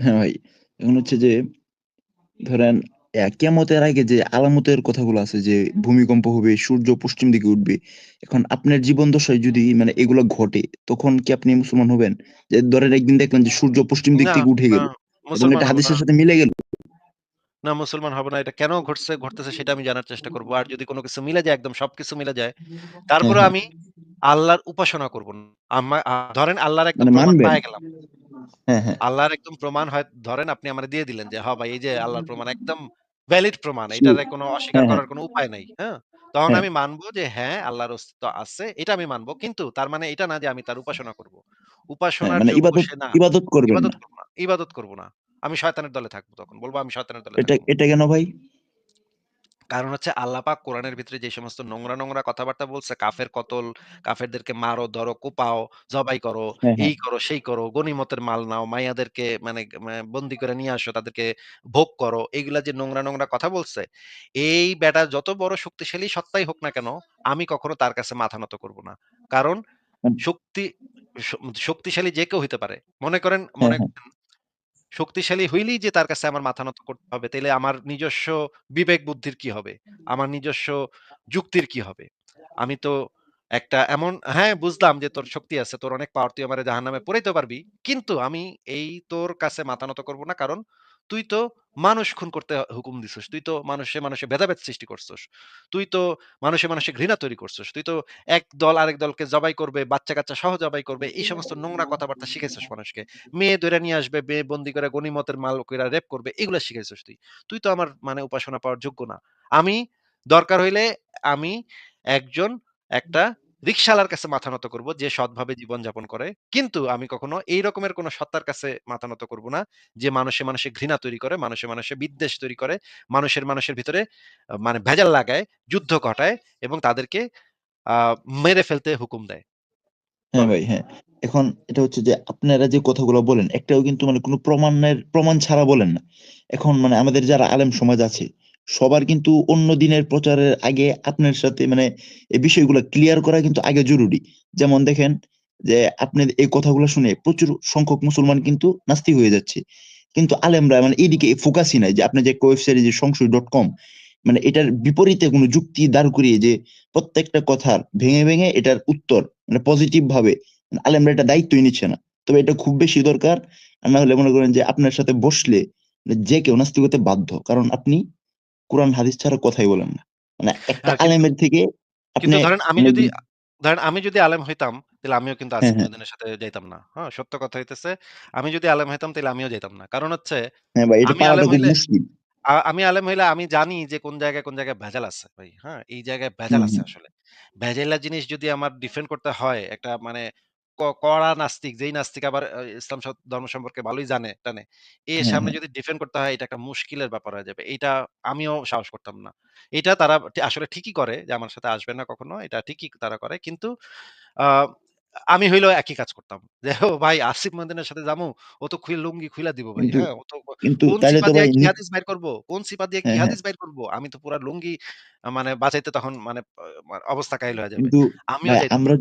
হ্যাঁ ভাই। এখন হচ্ছে যে ধরেন অ্যা কিয়ামতের আগে যে আলামতের কথাগুলো আছে যে ভূমিকম্প হবে, সূর্য পশ্চিম দিকে উঠবে। এখন আপনার জীবন দশায় যদি মানে এগুলো ঘটে, তখন কি আপনি মুসলমান হবেন? যে ধরেন একদিন দেখলেন যে সূর্য পশ্চিম দিক না, থেকে উঠে না গেল এবং মুসলমান এটা হব না। হাদিসের সাথে মিলে গেল। না মুসলমান হবে না। এটা কেন ঘটছে ঘটতেছে সেটা আমি জানার চেষ্টা করব। আর যদি কোনো কিছু মিলে যায় একদম সবকিছু মিলে যায়, হ্যাঁ, তারপরেও হ্যাঁ। আমি আল্লাহর উপাসনা করব না। আমা আ ধরেন আল্লাহর একদম মানে প্রমাণ মানবেন? পাইয়া গেলাম। হ্যাঁ, হ্যাঁ। আল্লাহর একদম প্রমাণ হয় ধরেন আপনি আমারে দিয়ে দিলেন যে, "হ্যাঁ ভাই এই যে আল্লাহর প্রমাণ একদম ভ্যালিড প্রমাণ। এটারে কোন অস্বীকার হ্যাঁ। করার কোন উপায় নাই।" হ্যাঁ? তখন। আমি মানবো যে হ্যাঁ, আল্লাহর অস্তিত্ব আছে। এটা আমি মানবো কিন্তু তার মানে এটা না যে আমি তার উপাসনা করব। উপাসনার মানে ইবাদত। ইবাদত ইবাদত করব না। ইবাদত করব না। আমি শয়তানের দলে থাকব তখন। বলব আমি শয়তানের দলে এটা এটা কেন ভাই? কারণ হচ্ছে আল্লাহ পাক কোরআনের ভিতরে যে সমস্ত নোংরা, নোংরা কথাবার্তা বলছে, কাফের কতল, কাফেরদেরকে মারো, ধরো, কোপাও, জবাই করো, হ্যাঁ, হ্যাঁ। এই করো, সেই করো, গনিমতের মাল নাও, মাইয়াদেরকে মানে মা বন্দী করে নিয়ে আসো, তাদেরকে ভোগ করো। এইগুলা যে নোংরা, নোংরা কথা বলছে, এই বেটা যত বড় শক্তিশালী সত্তাই হোক না কেন, আমি কখনো তার কাছে মাথা নত করব না। কারণ শক্তি শক্তিশালী যে কেউ হইতে পারে। মনে করেন হ্যাঁ, মনে। শক্তিশালী হইলেই যে তার কাছে আমার মাথা নত করতে হবে, তাইলে আমার নিজস্ব বিবেক বুদ্ধির কি হবে? আমার নিজস্ব যুক্তির কি হবে? আমি তো একটা এমন হ্যাঁ, বুঝলাম যে তোর শক্তি আছে, তোর অনেক পাওয়ার, তুই আমার জাহান নামে পড়াইতে পারবি। কিন্তু আমি এই তোর কাছে মাথা নত করব না। কারণ তুই তো মানুষ খুন করতে হুকুম দিছস। তুই তো মানুষে, মানুষে ভেদাভেদ সৃষ্টি করছস। তুই তো মানুষে, মানুষে ঘৃণা তৈরি করছস। তুই তো এক দল আরেক দলকে জবাই করবে, বাচ্চা-কাচ্চা সহ জবাই করবে। এই সমস্ত নোংরা কথাবার্তা শিখাইছস মানুষকে। মেয়ে ধরে নিয়ে আসবে, মেয়ে বন্দী করে গনিমতের মাল কইরা রেপ করবে। এগুলো শিখাইছস তুই। তুই তো আমার মানে উপাসনা পাওয়ার যোগ্য না। আমি দরকার হইলে আমি একজন একটা রিক্শাওয়ালার কাছে মাথা নত করব যে সৎভাবে জীবনযাপন করে। কিন্তু আমি কখনো এই রকমের কোন সত্তার কাছে মাথা নত করব না, যে মানুষে, মানুষে ঘৃণা তৈরি করে, মানুষে, মানুষে বিদ্বেষ তৈরি করে, মানুষের, মানুষের ভিতরে মানে ভেজাল লাগায়, যুদ্ধ ঘটায় এবং তাদেরকে মেরে ফেলতে হুকুম দেয়। হ্যাঁ ভাই, হ্যাঁ। এখন এটা হচ্ছে যে আপনারা যে কথাগুলো বলেন, একটাও কিন্তু মানে কোনো প্রমাণের প্রমাণ ছাড়া বলেন না। এখন মানে আমাদের যারা আলেম সমাজ আছে, সবার কিন্তু অন্য দিনের প্রচারের আগে আপনার সাথে মানে এই বিষয়গুলো ক্লিয়ার করা কিন্তু আগে জরুরি। যেমন দেখেন যে আপনি এই কথাগুলো শুনে প্রচুর সংখ্যক মুসলমান কিন্তু নাস্তিক হয়ে যাচ্ছে। কিন্তু আলেমরা মানে এদিকে ফোকাসই নাই যে আপনি যে ওয়েবসাইট যে সংশয়.com মানে এটার বিপরীতে কোনো যুক্তি দাঁড় করিয়ে যে প্রত্যেকটা কথার ভেঙে, ভেঙে এটার উত্তর মানে পজিটিভ ভাবে আলেমরা এটা দায়িত্বই নিচ্ছে না। তবে এটা খুব বেশি দরকার। আর না হলে মনে করেন যে আপনার সাথে বসলে মানে যে কেউ নাস্তিক হতে বাধ্য। কারণ আপনি কোরআন হাদিস ছাড়া কথাই বলেন না। মানে একটা হ্যাঁ, আলেমের থেকে আপনি কিন্তু ধরেন আমি যদি ধরেন আমি যদি আলেম হইতাম, তাইলে আমিও কিন্তু হ্যাঁ, আসিফ হ্যাঁ। সাথে যাইতাম না। হ্যাঁ? সত্য কথা হইতেছে, আমি যদি আলেম হইতাম তাহলে আমিও যাইতাম না। কারণ হচ্ছে হ্যাঁ ভাই, এটা আমি আলেম হইলে মুশকিল। আমি আলেম হইলে আমি জানি যে কোন জায়গায়, কোন জায়গায় ভেজাল আছে ভাই। হ্যাঁ? এই জায়গায় ভেজাল আছে আসলে। ভেজাইলা জিনিস যদি আমার ডিফেন্ড করতে হয়, একটা মানে কড়া নাস্তিক, যেই নাস্তিক আবার ইসলাম ধর্ম সম্পর্কে ভালোই জানে টানে। এর হ্যাঁ, সামনে হ্যাঁ। যদি ডিফেন্ড করতে হয়, এটা একটা মুশকিলের ব্যাপার হয়ে যাবে। এইটা আমিও সাহস করতাম না। এটা তারা আসলে ঠিকই করে যে আমার সাথে আসবে না কখনো। এটা ঠিকই তারা করে। কিন্তু আমি হইলেও একই কাজ করতাম। যে ও ভাই আসিফ মহিউদ্দিনের সাথে যামু, ও তো খুই লুঙ্গি খুইলা দিব ভাই। হ্যাঁ? ও তো কিন্তু কোন সিপা তো দিয়ে কি হাদিস বাইর করব? কোন সিপা দিয়ে কি হ্যাঁ। হাদিস বাইর করব? আমি তো পুরা লুঙ্গি মানে বাঁচাইতে তখন মানে অবস্থা কাহিল হয়ে যাবে। আমিও আমরা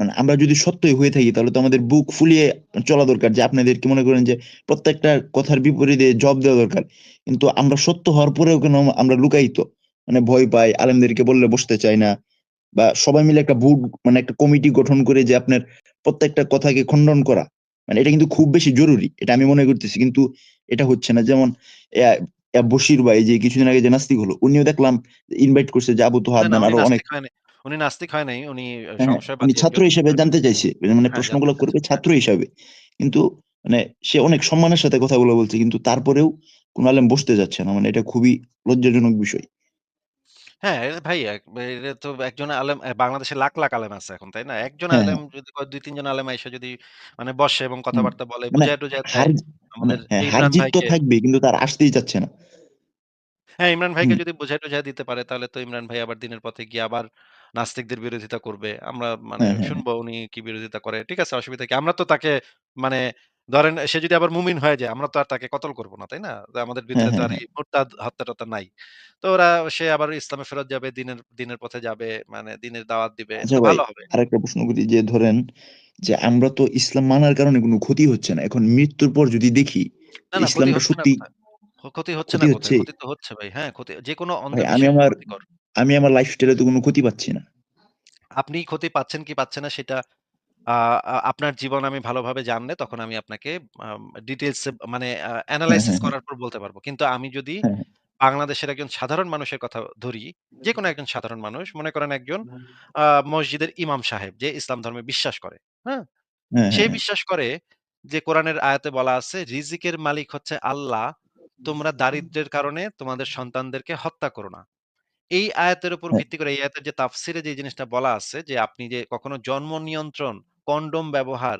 মানে আমরা যদি সত্যই হয়ে থাকি তাহলে তো আমাদের বুক ফুলিয়ে চলা দরকার যে আপনাদেরকে মনে করেন যে প্রত্যেকটা কথার বিপরীতে জবাব দেওয়া দরকার। কিন্তু আমরা সত্য হওয়ার পরেও কেন আমরা লুকায়িত? মানে ভয় পাই, আলেমদেরকে বললে বসতে চাই না। বা সবাই মিলে একটা বুট মানে একটা কমিটি গঠন করে যে আপনার প্রত্যেকটা কথাকে খণ্ডন করা। মানে এটা কিন্তু খুব বেশি জরুরি। এটা আমি মনে করতেছি। কিন্তু এটা হচ্ছে না। যেমন বশির ভাই যে কিছুদিন আগে যে নাস্তিক হলো, উনিও দেখলাম ইনভাইট করছে যে আবু দেন উনি আরও অনেক। উনি নাস্তিক হয় নাই। উনি হ্যাঁ, হ্যাঁ। উনি ছাত্র হিসেবে জানতে চাইছে। মানে হ্যাঁ, প্রশ্নগুলো করবে। ছাত্র হিসাবে। কিন্তু মানে সে অনেক সম্মানের সাথে কথাগুলো বলছে। কিন্তু তারপরেও কোন আলেম বসতে যাচ্ছে না। মানে এটা খুবই লজ্জাজনক বিষয়। হ্যাঁ, ভাই এটা তো একজন আলেম বাংলাদেশে লাখ, লাখ আলেম আছে এখন, তাই না? একজন আলেম। যদি কয় ২-৩ আলেম আইসা যদি মানে বসে এবং কথাবার্তা বলে, মানে হার জি মানে আমাদের হ্যাঁ, তো থাকবেই কিন্তু তার আসতেই চাচ্ছে না। হ্যাঁ, ইমরান ভাইকে। যদি বুঝাইয়া-টুজাইয়া দিতে পারে তাহলে তো ইমরান ভাই আবার দিনের পথে গিয়ে আবার নাস্তিকদের বিরোধিতা করবে। আমরা মানে হ্যাঁ, হ্যাঁ। শুনব উনি কি বিরোধিতা করে। ঠিক আছে, অসুবিধা কি? আমরা তো তাকে মানে ধরেন সে যদি আবার মুমিন হয়ে যায়, আমরা তো আর তাকে কতল করব না, তাই না? আমাদের ভিতরে তো হ্যাঁ, আর হ্যাঁ। এই মুরতাদ হত্যা-টত্যা নাই। তো ওরা সে আবার ইসলামে ফেরত যাবে, দিনের দিনের পথে যাবে, মানে দিনের দাওয়াত দিবে। আচ্ছা তো ভালো হবে। আরেকটা প্রশ্ন করি যে ধরেন যে আমরা তো ইসলাম মানার কারণে কোনো ক্ষতি হচ্ছে না। এখন মৃত্যুর পর যদি দেখি না, না ক্ষতি ইসলামটা হচ্ছে না সত্যি? ক্ষতি হচ্ছে না ক্ষতি তো হচ্ছে ভাই। হ্যাঁ, ক্ষতি যেকোনো ভাই আমি আমার। আমি আমার লাইফস্টাইলে তো কোনো ক্ষতি পাচ্ছি না। আপনি ক্ষতি পাচ্ছেন কি পাচ্ছেন না সেটা আপনার জীবন আমি ভালোভাবে জানলে তখন আমি আপনাকে আম ডিটেইলস মানে আ হ্যাঁ, হ্যাঁ। করার পর বলতে পারব। কিন্তু আমি যদি হ্যাঁ। বাংলাদেশের একজন সাধারণ মানুষের কথা ধরি, যেকোনো একজন সাধারণ মানুষ, মনে করেন একজন মসজিদের ইমাম সাহেব যে ইসলাম ধর্মে বিশ্বাস করে, হ্যাঁ? সে। বিশ্বাস করে যে কোরআনের আয়াতে বলা আছে, "রিজিকের মালিক হচ্ছে আল্লাহ। তোমরা দারিদ্র্যের কারণে তোমাদের সন্তানদেরকে হত্যা করো না।" এই আয়াতের উপর হ্যাঁ, ভিত্তি করে এই আয়াতের যে তাফসিরে যে জিনিসটা বলা আছে যে আপনি যে কখনো জন্ম নিয়ন্ত্রণ, কন্ডোম ব্যবহার,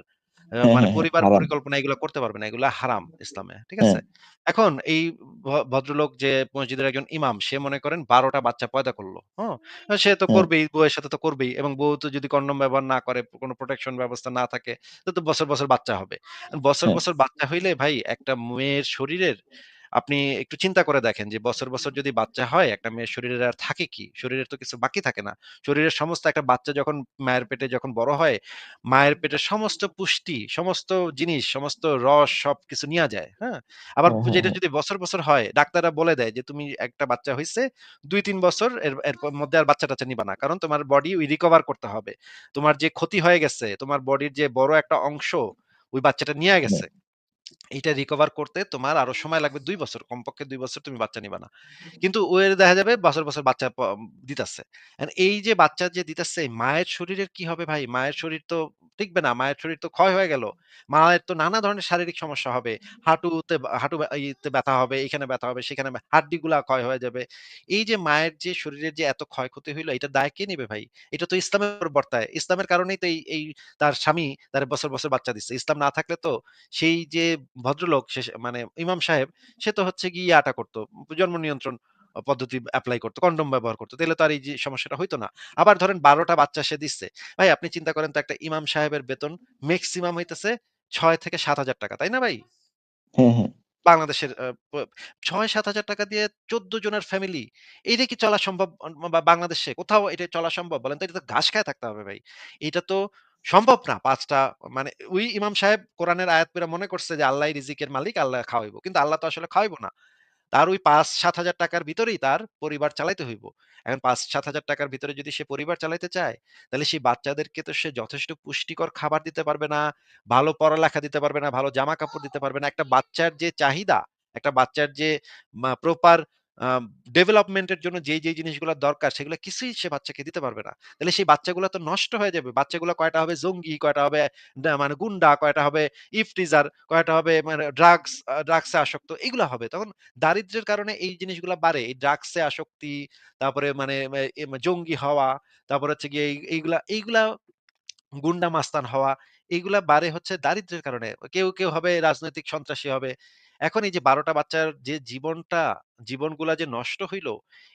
আ হ্যাঁ, মানে হ্যাঁ, হ্যাঁ। পরিবার হারাম। পরিকল্পনা এগুলা করতে পারবেন না। এগুলা হারাম ইসলামে। ঠিক হ্যাঁ, আছে? এখন এই ভ ভদ্রলোক যে মসজিদের একজন ইমাম সে মনে করেন ১২ টা বাচ্চা পয়দা করল। হ্যাঁ? সে তো হ্যাঁ, করবেই, বউয়ের সাথে তো করবেই এবং বউ তো যদি কন্ডোম ব্যবহার না করে, কোনো প্রোটেকশন ব্যবস্থা না থাকে, তো, তো বছর, বছর বাচ্চা হবে। বছর, হ্যাঁ। বছর বাচ্চা হইলে ভাই একটা মেয়ের শরীরের আপনি একটু চিন্তা করে দেখেন যে বছর, বছর যদি বাচ্চা হয় একটা মেয়ের শরীরে আর থাকে কি? শরীরের তো কিছু বাকি থাকে না। শরীরের সমস্ত একটা বাচ্চা যখন মায়ের পেটে যখন বড় হয়, মায়ের পেটে সমস্ত পুষ্টি, সমস্ত জিনিস, সমস্ত রস সবকিছু নিয়ে যায়। হ্যাঁ? আবার যেটা। যদি বছর, বছর হয় ডাক্তাররা বলে দেয় যে তুমি একটা বাচ্চা হয়েছে দুই তিন বছর এর এর মধ্যে আর বাচ্চা-টাচ্চা নিবা না। কারণ তোমার বডি ওই রিকভার করতে হবে। তোমার যে ক্ষতি হয়ে গেছে, তোমার বডির যে বড় একটা অংশ ওই বাচ্চাটা নিয়া হ্যাঁ, গেছে। এইটা রিকভার করতে তোমার আরও সময় লাগবে ২ বছর। কমপক্ষে ২ বছর তুমি বাচ্চা নিবা না। কিন্তু ও এর দেখা যাবে বছর, বছর বাচ্চা দিতাছে। এই যে বাচ্চা যে দিতেছে মায়ের শরীরের কি হবে ভাই? মায়ের শরীর তো টিকবে না। মায়ের শরীর তো ক্ষয় হয়ে গেল। মায়ের তো নানা ধরনের শারীরিক সমস্যা হবে। হাঁটুতে হাঁটু ইতে ব্যথা হবে, এখানে ব্যথা হবে, সেখানে ব্যা হাড্ডিগুলা ক্ষয় হয়ে যাবে। এই যে মায়ের যে শরীরের যে এত ক্ষয়ক্ষতি হইল এটা দায় কে নিবে ভাই? এটা তো ইসলামের বর্তায়। ইসলামের কারণেই তো এই তার স্বামী তার বছর, বছর বাচ্চা দিচ্ছে। ইসলাম না থাকলে তো সেই যে ভদ্রলোক সে মানে ইমাম সাহেব সে তো হচ্ছে গিয়ে ইয়াটা করত। জন্ম নিয়ন্ত্রণ পদ্ধতি অ্যাপ্লাই করতো কন্ডোম ব্যবহার করতো তাহলে তো আর এই যে সমস্যাটা হইতো না। আবার ধরেন বারোটা বাচ্চা সে দিচ্ছে। ভাই আপনি চিন্তা করেন তো একটা ইমাম সাহেবের বেতন মেক্সিমাম হইতেছে ছয় থেকে ৳৭,০০০ তাই না ভাই? হ্যাঁ, হ্যাঁ। বাংলাদেশের আ প ৳৬,০০০-৭,০০০ দিয়ে ১৪ জনের ফ্যামিলি। এইটা কি চলা সম্ভব বা বাংলাদেশে? কোথাও এটা চলা সম্ভব? বলেন তো? এটা তো ঘাস খায় থাকতে হবে ভাই। এটা তো সম্ভব না পাঁচটা মানে ওই ইমাম সাহেব কোরআনের আয়াত পইড়া মনে করছে যে আল্লাহ রিজিকের মালিক, আল্লাহ খাওয়াইবো। কিন্তু আল্লাহ তো আসলে খাওয়াইবো না। তার ওই ৫-৭ হাজার টাকার ভিতরেই তার পরিবার চালাইতে হইব। এখন ৫-৭ হাজার টাকার ভিতরে যদি সে পরিবার চালাইতে চায়, তাহলে সেই বাচ্চাদেরকে তো সে যথেষ্ট পুষ্টিকর খাবার দিতে পারবে না, ভালো পড়ালেখা দিতে পারবে না, ভালো জামা-কাপড় দিতে পারবে না। একটা বাচ্চার যে চাহিদা, একটা বাচ্চার যে প্রপার আ ডেভেলপমেন্ট এর জন্য যেই, যেই জিনিসগুলা দরকার সেগুলা কিছুই সে বাচ্চাকে দিতে পারবে না। তাহলে সেই বাচ্চাগুলা তো নষ্ট হয়ে যাবে। বাচ্চাগুলা কয়টা হবে জঙ্গি, কয়টা হবে মানে গুন্ডা, কয়টা হবে ইফটিজার, কয়টা হবে মানে ড্রাগস ড্রাগসে আসক্ত এগুলা হবে। তখন দারিদ্র্যের কারণে এই জিনিসগুলা বাড়ে। এই ড্রাগসে আসক্তি, তারপরে মানে জঙ্গি হওয়া, তারপরে হচ্ছে গিয়ে এই এইগুলা এইগুলা গুন্ডা মাস্তান হওয়া, এইগুলা বাড়ে হচ্ছে দারিদ্র্যের কারণে। কেউ, কেউ হবে রাজনৈতিক সন্ত্রাসী হবে। এখন এই যে ১২ টা বাচ্চার যে জীবনটা, জীবনগুলা যে নষ্ট হইল,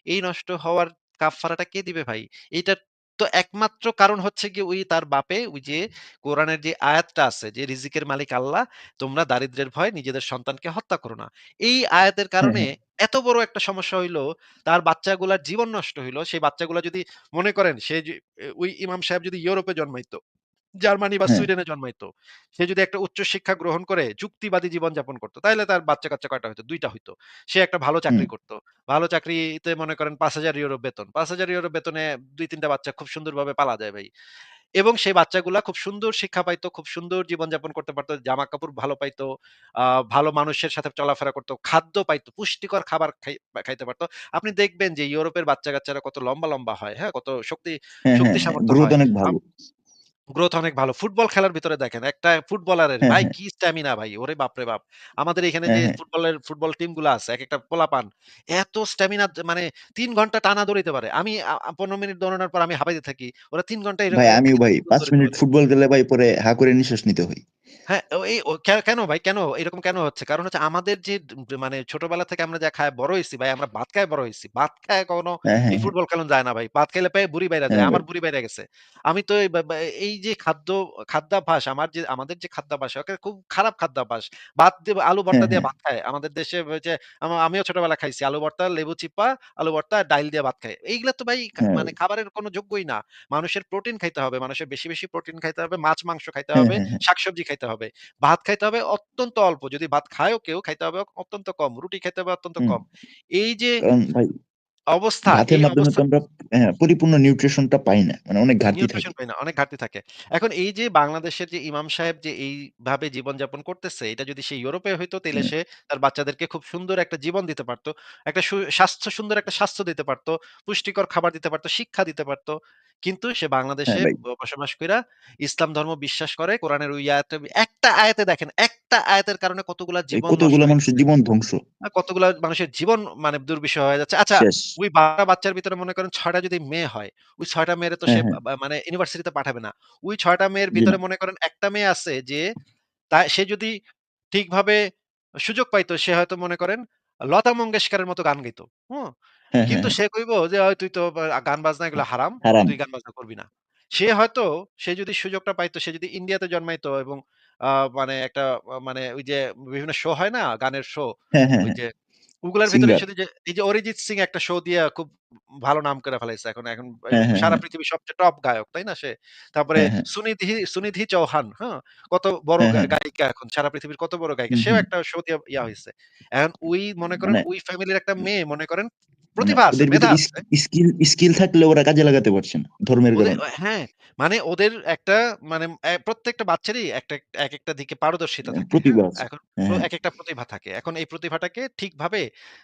এই নষ্ট হওয়ার কাফফারাটা কে দিবে ভাই? এইটার তো একমাত্র কারণ হচ্ছে গিয়ে ওই তার বাপে ওই যে কোরআনের যে আয়াতটা আছে যে রিজিকের মালিক আল্লাহ, তোমরা দারিদ্র্যের ভয়ে নিজেদের সন্তানকে হত্যা করো না। এই আয়াতের হ্যাঁ, কারণে হ্যাঁ। এত বড় একটা সমস্যা হইল, তার বাচ্চাগুলার জীবন নষ্ট হইল। সেই বাচ্চাগুলা যদি মনে করেন সে যে ওই ইমাম সাহেব যদি ইউরোপে জন্মাইতো জার্মানি বা হ্যাঁ। সুইডেনে জন্মাইতো। সে যদি একটা উচ্চ শিক্ষা গ্রহণ করে যুক্তিবাদী জীবনযাপন করত, তাইলে তার বাচ্চা-কাচ্চা কয়টা হইতো? ২ টা হইতো। সে একটা ভালো চাকরি করত। ভালো চাকরিতে মনে করেন €৫,০০০ বেতন। €৫,০০০ বেতনে ২-৩ টা বাচ্চা খুব সুন্দরভাবে পালা যায় ভাই। এবং সেই বাচ্চাগুলা খুব সুন্দর শিক্ষা পাইতো, খুব সুন্দর জীবনযাপন করতে পারতো জামা-কাপড় ভালো পাইতো, আ ভালো মানুষের সাথে চলাফেরা করতো খাদ্য পাইতো, পুষ্টিকর খাবার খাইতে পারতো আপনি দেখবেন যে ইউরোপের বাচ্চা-কাচ্চারা কত লম্বা, লম্বা হয়, হ্যাঁ? কত শক্তি হ্যাঁ, শক্তি হ্যাঁ। সামর্থ্য গ্রোথ অনেক ভালো। ফুটবল খেলার ভিতরে দেখেন, একটা ফুটবলারের হ্যাঁ, ভাই হ্যাঁ। কি স্ট্যামিনা ভাই! ওরে বাপরে বাপ! আমাদের এখানে হ্যাঁ, যে। ফুটবলের ফুটবল টিমগুলো আছে, এক একটা পোলাপান এত স্ট্যামিনা মানে তিন ঘণ্টা টানা দৌড়িতে পারে। আমি ১৫ মিনিট দৌড়ানোর পর আমি হাঁপাইতে থাকি। ওরা তিন ঘণ্টা ভাই আমিও ভাই পাঁচ মিনিট ফুটবল খেলে ভাই পরে হা করে নিঃশ্বাস নিতে হয়। হ্যাঁ, ও এই ও কে কেন ভাই কেন? এরকম কেন হচ্ছে? কারণ হচ্ছে আমাদের যে ড মানে ছোটবেলা থেকে আমরা যা খায় বড় হইছি ভাই, আমরা ভাত খায় বড় হইছি। ভাত খায় কখনো হ্যাঁ, হ্যাঁ, এই হ্যাঁ। ফুটবল খেলুন যায় না ভাই। ভাত খাইলে বুড়ি বাইরা যায়। হ্যাঁ ভাই। আমার বুড়ি বাইরা গেছে। আমি তো এই বা বা এই যে খাদ্য খাদ্যাভ্যাস আমার যে আমাদের যে খাদ্যাভ্যাস ওকে খুব খারাপ খাদ্যাভ্যাস। ভাত দিয়ে আলু ভর্তা দিয়ে হ্যাঁ। ভাত খায়। আমাদের দেশে আমা আমিও ছোটবেলায় খাইছি। আলু ভর্তা, লেবু চিপা, আলু ভর্তা, ডাইল দিয়ে ভাত খায়। এইগুলা তো ভাই খা হ্যাঁ মানে খাবারের কোনো যোগ্যই না। মানুষের প্রোটিন খাইতে হবে। মানুষের বেশি, বেশি প্রোটিন খাইতে হবে, মাছ, মাংস খাইতে হ্যাঁ, হবে, হ্যাঁ, হ্যাঁ। শাকসবজি খাইতে হবে। ভাত খাইতে হবে অত্যন্ত অল্প। যদি ভাত খায়ও কেউ খাইতে হবে অত্যন্ত কম। রুটি খাইতে হবে অত্যন্ত কম। এই যে অবস্থা, ভাতের মাধ্যমে তো আমরা হ্যাঁ, পরিপূর্ণ নিউট্রিশন টা পাই না। মানে অনেক ঘাটতি থাকে। পাই না। অনেক ঘাটতি থাকে। এখন এই যে বাংলাদেশের যে ইমাম সাহেব যে এইভাবে জীবনযাপন করতেছে, এটা যদি সে ইউরোপে হইতো তাইলে হ্যাঁ, সে তার বাচ্চাদেরকে খুব সুন্দর একটা জীবন দিতে পারত। একটা স্বাস্থ্য সুন্দর একটা স্বাস্থ্য দিতে পারত। পুষ্টিকর খাবার দিতে পারত, শিক্ষা দিতে পারত। কিন্তু সে হ্যাঁ বাংলাদেশে বসবাস কইরা ইসলাম ধর্ম বিশ্বাস করে। কোরআনের ওই আয়াতে একটা আয়াতে দেখেন, একটা আয়াতের কারণে কতগুলা জীবন কতগুলা মানুষের জীবন ধ্বংস। কতগুলা মানুষের জীবন মানে দুর্বিষহ হয়ে যাচ্ছে। আচ্ছা, ওই ১২ টা বাচ্চার ভিতরে মনে করেন ৬ টা যদি মেয়ে হয়, ওই ৬ টা মেয়েরে তো সে হ্যাঁ, হ্যাঁ। বা বা মানে ইউনিভার্সিটিতে পাঠাবে না। ওই ছয়টা মেয়ের ভিতরে মনে করেন একটা মেয়ে আছে যে তা সে যদি ঠিকভাবে সুযোগ পাইতো সে হয়তো মনে করেন লতা মঙ্গেশকরের মতো গান গাইতো। হুম? হ্যাঁ, হ্যাঁ, কিন্তু হ্যাঁ। সে কইব যে, "ওই তুই তো বা গান বাজনা এগুলো হারাম। হারাম। তুই গান বাজনা করবি না।" সে হয়তো সে যদি সুযোগটা পাইতো, সে যদি ইন্ডিয়াতে জন্মাইতো এবং আ মানে একটা আ মানে ওই যে বিভিন্ন শো হয় না? গানের শো? হ্যাঁ, হ্যাঁ, ওই হ্যাঁ। যে ওগুলার ভিতরে সিঙ্গার। শুধু যে এই যে অরিজিৎ সিং একটা শো দিয়া খুব ভালো নাম করে ফেলাইছে এখন এখন হ্যাঁ, হ্যাঁ, সারা হ্যাঁ। পৃথিবীর সবচেয়ে টপ গায়ক, তাই না সে? তারপরে হ্যাঁ, হ্যাঁ। সুনিধি সুনিধি চৌহান, হ্যাঁ? কত বড় হ্যাঁ, গা হ্যাঁ, হ্যাঁ। গায়িকা এখন সারা পৃথিবীর কত বড় গায়িকা। হুম, সেও হুম। একটা শো দিয়ে ইয়া হইছে। এখন ওই মনে করেন মানে ওই ফ্যামিলির একটা মেয়ে মনে করেন মানে প্রতিভা আছে, মেধা ভিতরে আছে। স্কি স্কিল স্কিল থাকলে ওরা কাজে লাগাতে পারছে না ধর্মের কারণে। হ্যাঁ, মানে ওদের একটা মানে প্রত্যেকটা বাচ্চারই একটা একেকটা দিকে পারদর্শিতা থাকে। হ্যাঁ? প্রতিভা। এখন হ্যাঁ, প্র হ্যাঁ। প্রতিভা থাকে। এখন এই প্রতিভাটাকে ঠিকভাবে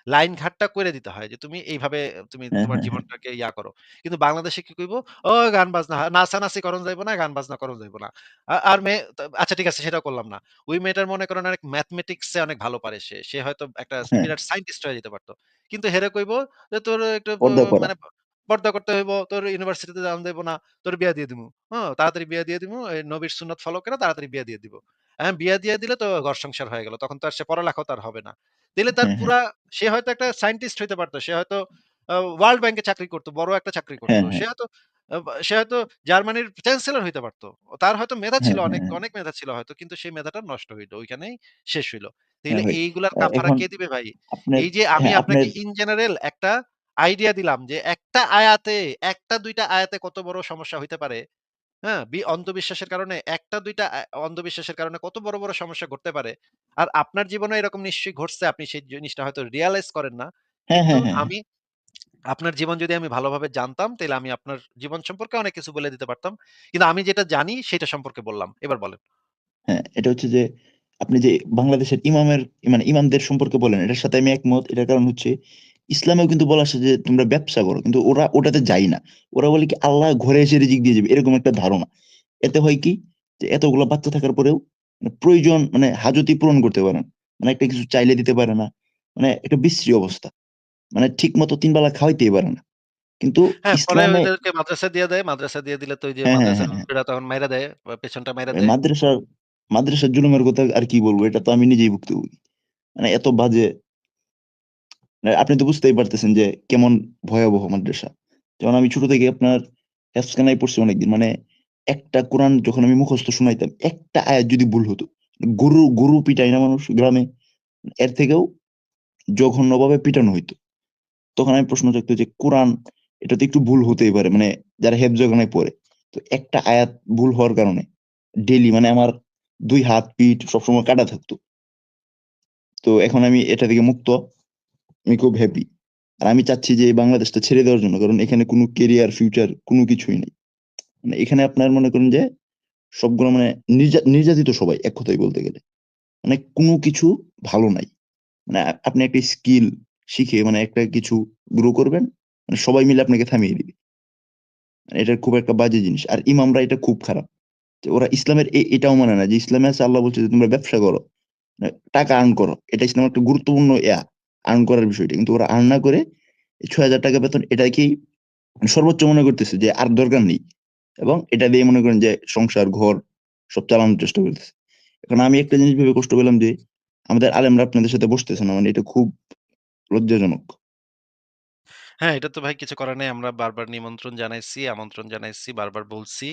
লাইন ঘাটটা করে দিতে হয় যে তুমি এইভাবে তুমি হ্যাঁ, তোমার হ্যাঁ, হ্যাঁ। জীবনটাকে ইয়া করো। কিন্তু বাংলাদেশে কি কইব? ও গান বাজনা নাচানাচি করণ যাইব না, গান বাজনা করণ যাইব না। আর মেয়ে আচ্ছা ঠিক আছে সেটাও করলাম না। ওই মেয়েটার মনে করেন অনেক ম্যাথমেটিক্স অনেক ভালো পারে সে। সে হয়তো একটা হ্যাঁ, বিরাট সায়েন্টিস্ট হয়ে যেতে পারত। কিন্তু হেরে কইব যে তোর একটু। মানে পর্দা করতে হইব, তোর ইউনিভার্সিটিতে যাওন দেব না। তোর বিয়া দিয়ে দিমু। হ্যাঁ? তাড়াতাড়ি বিয়া দিয়ে দিমু। এই নবীর সুন্নাত ফলো করে তাড়াতাড়ি বিয়া দিয়ে দিব। হ্যাঁ বিয়া দিয়ে দিলে তো ঘর সংসার হয়ে গেল। তখন তো আর সে পড়ালেখা তার হবে না। দিলে তার হ্যাঁ, হ্যাঁ। পুরা সে হয়তো একটা সায়েন্টিস্ট হইতে পারতো সে হয়তো ওয়ার্ল্ড ব্যাংকে চাকরি করতো বড় একটা চাকরি করত। হ্যাঁ, হ্যাঁ। সে হয়তো সে হয়তো জার্মানির চ্যান্সেলর হইতে পারত। তার হয়তো মেধা ছিল হ্যাঁ, হ্যাঁ, অনেক, হ্যাঁ। অনেক মেধা ছিল হয়তো। কিন্তু সেই মেধাটা নষ্ট হইল। ওইখানেই শেষ হইল। হ্যাঁ ভাই। এইগুলার কাফারা কে দিবে ভাই? এই যে আমি আপনাকে ইন জেনারেল একটা আইডিয়া দিলাম যে একটা আয়াতে ১ টা ২ টা আয়াতে কত বড় সমস্যা হইতে পারে। হ্যাঁ? বি অন্ধবিশ্বাসের কারণে ১ টা ২ টা আ অন্ধবিশ্বাসের কারণে কত বড়, বড় সমস্যা ঘটতে পারে। আর আপনার জীবনে এরকম নিশ্চয়ই ঘটছে। আপনি সেই জিনিসটা হয়তো রিয়ালাইজ করেন না। আমি আপনার জীবন যদি আমি ভালোভাবে জানতাম, তাইলে আমি আপনার জীবন সম্পর্কে অনেক কিছু বলে দিতে পারতাম। কিন্তু আমি যেটা জানি সেটা সম্পর্কে বললাম। এবার বলেন। হ্যাঁ, এটা হচ্ছে যে আপনি যে বাংলাদেশের ইমামের মানে ইমামদের সম্পর্কে বলেন, এটার সাথে আমি একমত। এটার কারণ হচ্ছে ইসলামেও কিন্তু বলা আছে যে তোমরা ব্যবসা করো। কিন্তু ওরা ওটাতে যায় না। ওরা বলে কি আল্লাহ ঘরে এসে রিজিক দিয়ে যাবে। এরকম একটা ধারণা। এতে হয় কি যে এতগুলো বাচ্চা থাকার পরেও মানে প্রয়োজন মানে হাজতি পূরণ করতে পারে না। মানে একটা কিছু চাইলে দিতে পারে না। মানে একটা বিশ্রী অবস্থা। মানে ঠিক মতো তিন বেলা খাওয়াইতেই পারে না। কিন্তু হ্যাঁ, পরে ওদেরকে মাদ্রাসা দিয়ে দেয়। মাদ্রাসা দিয়ে দিলে তো ওই যে হ্যাঁ, হ্যাঁ, হ্যাঁ, তখন মাইরা দেয়। পেছনটা মাইরা দেয়। মাদ্রাসার মাদ্রাসার জুলুমের কথা আর কি বলব? এটা তো আমি নিজেই ভুক্তভোগী। মানে এত বাজে মানে আপনি তো বুঝতেই পারতেছেন যে কেমন ভয়াবহ মাদ্রাসা। যেমন আমি ছোট থেকে আপনার হেফজখানায় পড়ছি অনেকদিন। মানে একটা কোরআন যখন আমি মুখস্থ শুনাইতাম, একটা আয়াত যদি ভুল হতো, গরু গরু পিটাই না মানুষ গ্রামে? এর থেকেও জঘন্যভাবে পিটানো হইতো। তখন আমি প্রশ্ন জাগতো যে কোরআন এটা তো একটু ভুল হতেই পারে। মানে যারা হেফজখানায় পড়ে। তো একটা আয়াত ভুল হওয়ার কারণে ডেইলি মানে আমার দুই হাত, পিঠ সবসময় কাটা থাকতো। তো এখন আমি এটা থেকে মুক্ত। আমি খুব হ্যাপি। আর আমি চাচ্ছি যে বাংলাদেশটা ছেড়ে দেওয়ার জন্য। কারণ এখানে কোনো কেরিয়ার, ফিউচার কোনো কিছুই নাই। মানে এখানে আপনার মনে করেন যে সবগুলো মানে নির্যা নির্যাতিত সবাই এক কথায় বলতে গেলে। মানে কোনো কিছু ভালো নাই। মানে আপনি একটা স্কিল শিখে মানে একটা কিছু গ্রো করবেন। মানে সবাই মিলে আপনাকে থামিয়ে দিবে। মানে এটা খুব একটা বাজে জিনিস। আর ইমামরা এটা খুব খারাপ। ওরা ইসলামের এটাও মানে না যে ইসলামে আছে আল্লাহ বলছে যে তোমরা ব্যবসা করো। মানে টাকা আর্ন করো। এটা ইসলামের একটা গুরুত্বপূর্ণ ইয়া আর্ন করার বিষয়টা। কিন্তু ওরা আর্ন না করে ছয় হাজার টাকা বেতন এটাকেই সর্বোচ্চ মনে করতেছে যে আর দরকার নেই। এবং এটা দিয়ে মনে করেন যে সংসার, ঘর সব চালানোর চেষ্টা করতেছে। এখন আমি একটা জিনিস ভেবে কষ্ট পেলাম যে, আমাদের আলেমরা আপনাদের সাথে বসতেছে না। মানে এটা খুব লজ্জাজনক। হ্যাঁ, এটা তো ভাই কিছু করার নাই। আমরা বারবার নিমন্ত্রণ জানাইছি, আমন্ত্রণ জানাইছি, বারবার বলছি।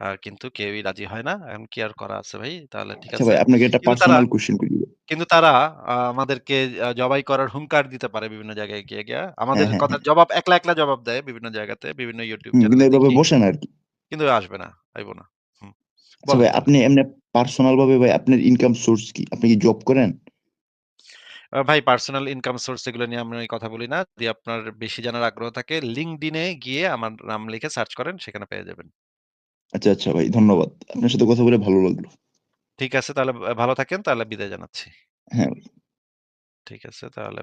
আ কিন্তু কেউই রাজি হয় না। এখন কি আর করা আছে ভাই? তাহলে ঠিক আচ্ছা আছে। ভাই আপনাকে একটা কিন্তু তারা পার্সোনাল কোয়েশ্চেন করি। কিন্তু তারা আ আমাদেরকে আ জবাই করার হুঙ্কার দিতে পারে বিভিন্ন জায়গায় গিয়ে, গিয়া। আমাদের হ্যাঁ, হ্যাঁ, কথার হ্যাঁ। জবাব একলা, একলা জবাব দেয় বিভিন্ন জায়গাতে, বিভিন্ন YouTube হুম, কিন্তু চ্যানেলে এভাবে দেখি। বসে না আরকি। কিন্তু আসবে না, আইব না। হুম। আচ্ছা বলেন, ভাই বলেন। আপনি এমনে পার্সোনাল ভাবে ভাই আপনার ইনকাম সোর্স কি? আপনি কি জব করেন? ভাই পার্সোনাল ইনকাম সোর্স এগুলো নিয়ে আমি কথা বলি না। যদি আপনার বেশি জানার আগ্রহ থাকে এ গিয়ে আমার নাম লিখে সার্চ করেন সেখানে পেয়ে যাবেন। আচ্ছা, আচ্ছা ভাই ধন্যবাদ। আপনার সাথে কথা বলে ভালো লাগল। ঠিক আছে তাহলে ভালো থাকেন তাহলে বিদায় জানাচ্ছি। হ্যাঁ ভাই। ঠিক আছে তাহলে